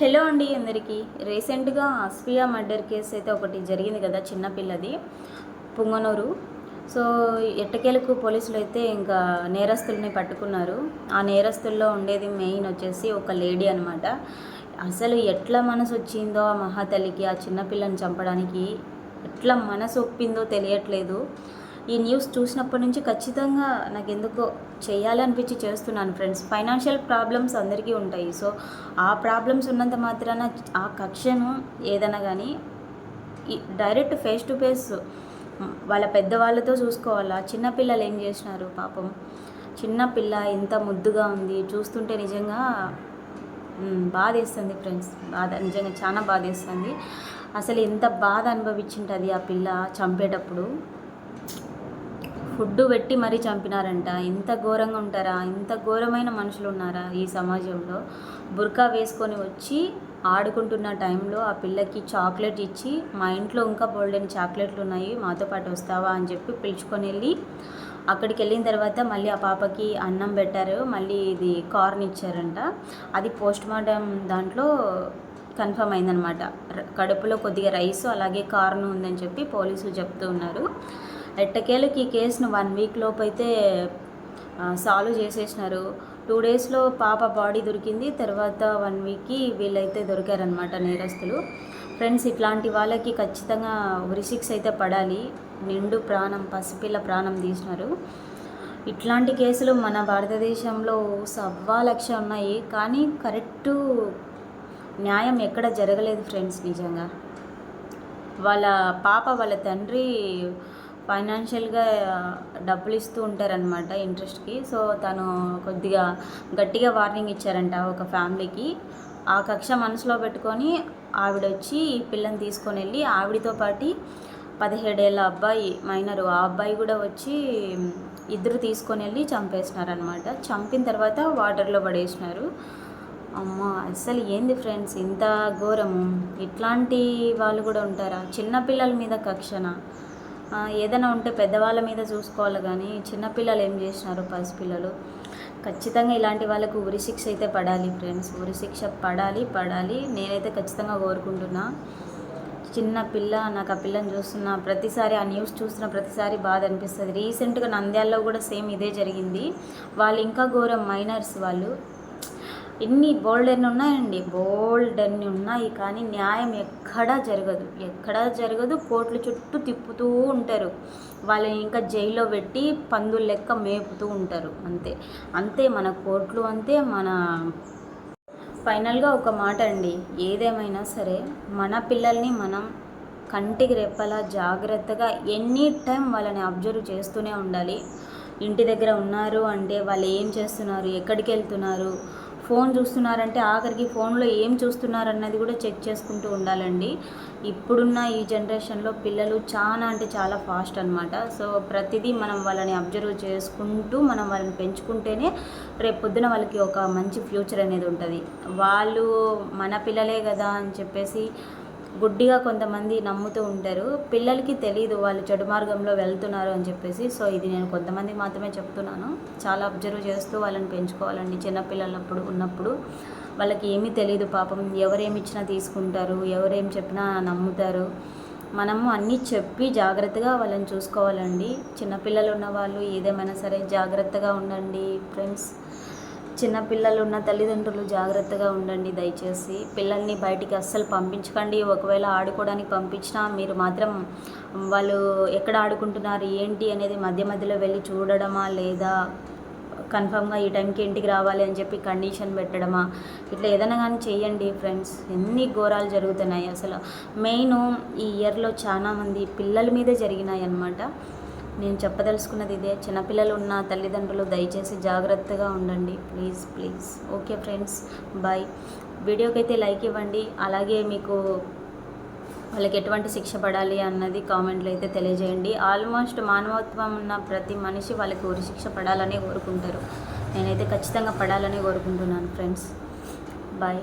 Hello అండి అందరికీ. రీసెంట్గా ఆస్పియా మర్డర్ కేసు అయితే ఒకటి జరిగింది కదా చిన్నపిల్లది పుంగనూరు. సో ఎట్టకేలకు పోలీసులు అయితే ఇంకా నేరస్తుల్ని పట్టుకున్నారు. ఆ నేరస్తుల్లో ఉండేది మెయిన్ వచ్చేసి ఒక లేడీ అనమాట అసలు ఎట్లా మనసు వచ్చిందో ఆ మహాతల్లికి ఆ చిన్నపిల్లని చంపడానికి ఎట్లా మనసు ఒప్పిందో తెలియట్లేదు. ఈ న్యూస్ చూసినప్పటి నుంచి ఖచ్చితంగా నాకు ఎందుకో చేయాలనిపించి చేస్తున్నాను ఫ్రెండ్స్. ఫైనాన్షియల్ ప్రాబ్లమ్స్ అందరికీ ఉంటాయి. సో ఆ ప్రాబ్లమ్స్ ఉన్నంత మాత్రాన ఆ కక్షను ఏదైనా కానీ డైరెక్ట్ ఫేస్ టు ఫేస్ వాళ్ళ పెద్దవాళ్ళతో చూసుకోవాలా? చిన్నపిల్లలు ఏం చేసినారు పాపం? చిన్నపిల్ల ఎంత ముద్దుగా ఉంది. చూస్తుంటే నిజంగా బాధేస్తుంది ఫ్రెండ్స్. బాధ నిజంగా చాలా బాధేస్తుంది. అసలు ఎంత బాధ అనుభవించింటుంది ఆ పిల్ల చంపేటప్పుడు. ఫుడ్ పెట్టి మరీ చంపినారంట. ఇంత ఘోరంగా ఉంటారా? ఇంత ఘోరమైన మనుషులు ఉన్నారా ఈ సమాజంలో? బుర్కా వేసుకొని వచ్చి ఆడుకుంటున్న టైంలో ఆ పిల్లకి చాక్లెట్ ఇచ్చి మా ఇంట్లో ఇంకా బోల్డెన్ చాక్లెట్లు ఉన్నాయి మాతో పాటు వస్తావా? అని చెప్పి పిలుచుకొని వెళ్ళి అక్కడికి వెళ్ళిన తర్వాత మళ్ళీ ఆ పాపకి అన్నం పెట్టారు. మళ్ళీ ఇది కార్న్ ఇచ్చారంట. అది పోస్ట్ మార్టం దాంట్లో కన్ఫర్మ్ అయిందనమాట. కడుపులో కొద్దిగా రైస్ అలాగే కార్న్ ఉందని చెప్పి పోలీసులు చెప్తూ ఉన్నారు. ఎట్టకేలకు ఈ కేసును వన్ వీక్ లోపు అయితే సాల్వ్ చేసేసినారు. టూ డేస్లో పాప బాడీ దొరికింది. తర్వాత వన్ వీక్కి వీళ్ళైతే దొరికారనమాట నేరస్తులు. ఫ్రెండ్స్ ఇట్లాంటి వాళ్ళకి ఖచ్చితంగా ఉరిశిక్ష అయితే పడాలి. నిండు ప్రాణం పసిపిల్ల ప్రాణం తీసినారు. ఇట్లాంటి కేసులు మన భారతదేశంలో సవ్వా లక్ష ఉన్నాయి. కానీ కరెక్టు న్యాయం ఎక్కడ జరగలేదు ఫ్రెండ్స్ నిజంగా. వాళ్ళ పాప వాళ్ళ తండ్రి ఫైనాన్షియల్గా డబ్బులు ఇస్తూ ఉంటారనమాట ఇంట్రెస్ట్కి. సో తను కొద్దిగా గట్టిగా వార్నింగ్ ఇచ్చారంట ఒక ఫ్యామిలీకి. ఆ కక్ష మనసులో పెట్టుకొని ఆవిడ వచ్చి ఈ పిల్లని తీసుకొని వెళ్ళి ఆవిడతో పాటు పదిహేడేళ్ళ అబ్బాయి మైనరు ఆ అబ్బాయి కూడా వచ్చి ఇద్దరు తీసుకొని వెళ్ళి చంపేసినారనమాట చంపిన తర్వాత వాటర్లో పడేసినారు. అమ్మ అసలు ఏంది ఫ్రెండ్స్ ఇంత ఘోరము? ఇట్లాంటి వాళ్ళు కూడా ఉంటారా? చిన్నపిల్లల మీద కక్షణ ఏదైనా ఉంటే పెద్దవాళ్ళ మీద చూసుకోవాలి కానీ చిన్నపిల్లలు ఏం చేసినారు? పసిపిల్లలు ఖచ్చితంగా ఇలాంటి వాళ్ళకు ఉరిశిక్ష అయితే పడాలి ఫ్రెండ్స్. ఉరిశిక్ష పడాలి పడాలి. నేనైతే ఖచ్చితంగా కోరుకుంటున్నా. చిన్న పిల్ల నాకు ఆ పిల్లని చూస్తున్న ప్రతిసారి ఆ న్యూస్ చూస్తున్న ప్రతిసారి బాధ అనిపిస్తుంది. రీసెంట్గా నంద్యాలలో కూడా సేమ్ ఇదే జరిగింది. వాళ్ళు ఇంకా ఘోరం మైనర్స్ వాళ్ళు. ఎన్ని బోల్డ్ ఎన్ని ఉన్నాయండి. బోల్డ్ ఎన్ని ఉన్నాయి కానీ న్యాయం ఎక్కడా జరగదు. ఎక్కడా జరగదు. కోట్ల చుట్టూ తిప్పుతూ ఉంటారు. వాళ్ళని ఇంకా జైల్లో పెట్టి పందుల లెక్క మేపుతూ ఉంటారు. అంతే. అంతే మన కోట్లు అంతే. మన ఫైనల్గా ఒక మాట అండి. ఏదేమైనా సరే మన పిల్లల్ని మనం కంటికి రెప్పలా జాగ్రత్తగా ఎనీ టైం వాళ్ళని అబ్జర్వ్ చేస్తూనే ఉండాలి. ఇంటి దగ్గర ఉన్నారు అంటే వాళ్ళు ఏం చేస్తున్నారు? ఎక్కడికి వెళ్తున్నారు? ఫోన్ చూస్తున్నారంటే ఆఖరికి ఫోన్లో ఏం చూస్తున్నారన్నది కూడా చెక్ చేసుకుంటూ ఉండాలండి. ఇప్పుడున్న ఈ జనరేషన్లో పిల్లలు చాలా అంటే చాలా ఫాస్ట్ అనమాట సో ప్రతిదీ మనం వాళ్ళని అబ్జర్వ్ చేసుకుంటూ మనం వాళ్ళని పెంచుకుంటేనే రేపు పొద్దున వాళ్ళకి ఒక మంచి ఫ్యూచర్ అనేది ఉంటుంది. వాళ్ళు మన పిల్లలే కదా అని చెప్పేసి గుడ్డిగా కొంతమంది నమ్ముతూ ఉంటారు. పిల్లలకి తెలియదు వాళ్ళు చెడు మార్గంలో వెళ్తున్నారు అని చెప్పేసి. సో ఇది నేను కొంతమంది మాత్రమే చెప్తున్నాను. చాలా అబ్జర్వ్ చేస్తూ వాళ్ళని పెంచుకోవాలండి. చిన్నపిల్లలప్పుడు ఉన్నప్పుడు వాళ్ళకి ఏమీ తెలియదు పాపం. ఎవరేమి ఇచ్చినా తీసుకుంటారు. ఎవరేం చెప్పినా నమ్ముతారు. మనము అన్నీ చెప్పి జాగ్రత్తగా వాళ్ళని చూసుకోవాలండి. చిన్నపిల్లలు ఉన్న వాళ్ళు ఏదేమైనా సరే జాగ్రత్తగా ఉండండి ఫ్రెండ్స్. చిన్నపిల్లలు ఉన్న తల్లిదండ్రులు జాగ్రత్తగా ఉండండి దయచేసి. పిల్లల్ని బయటికి అస్సలు పంపించకండి. ఒకవేళ ఆడుకోవడానికి పంపించినా మీరు మాత్రం వాళ్ళు ఎక్కడ ఆడుకుంటున్నారు ఏంటి అనేది మధ్య మధ్యలో వెళ్ళి చూడడమా లేదా కన్ఫామ్గా ఈ టైంకి ఇంటికి రావాలి అని చెప్పి కండిషన్ పెట్టడమా? ఇట్లా ఏదైనా కానీ చేయండి ఫ్రెండ్స్. ఎన్ని ఘోరాలు జరుగుతున్నాయి అసలు. మెయిన్ ఈ ఇయర్లో చాలామంది పిల్లల మీదే జరిగినాయి అన్నమాట. నేను చెప్పదలుచుకున్నది ఇదే. చిన్నపిల్లలు ఉన్న తల్లిదండ్రులు దయచేసి జాగ్రత్తగా ఉండండి. Please please. Okay friends bye. వీడియోకి అయితే లైక్ ఇవ్వండి. అలాగే మీకు వాళ్ళకి ఎటువంటి శిక్ష పడాలి అన్నది కామెంట్లో అయితే తెలియజేయండి. ఆల్మోస్ట్ మానవత్వం ఉన్న ప్రతి మనిషి వాళ్ళకి ఉరి శిక్ష పడాలని కోరుకుంటారు. నేనైతే ఖచ్చితంగా పడాలని కోరుకుంటున్నాను ఫ్రెండ్స్. బాయ్.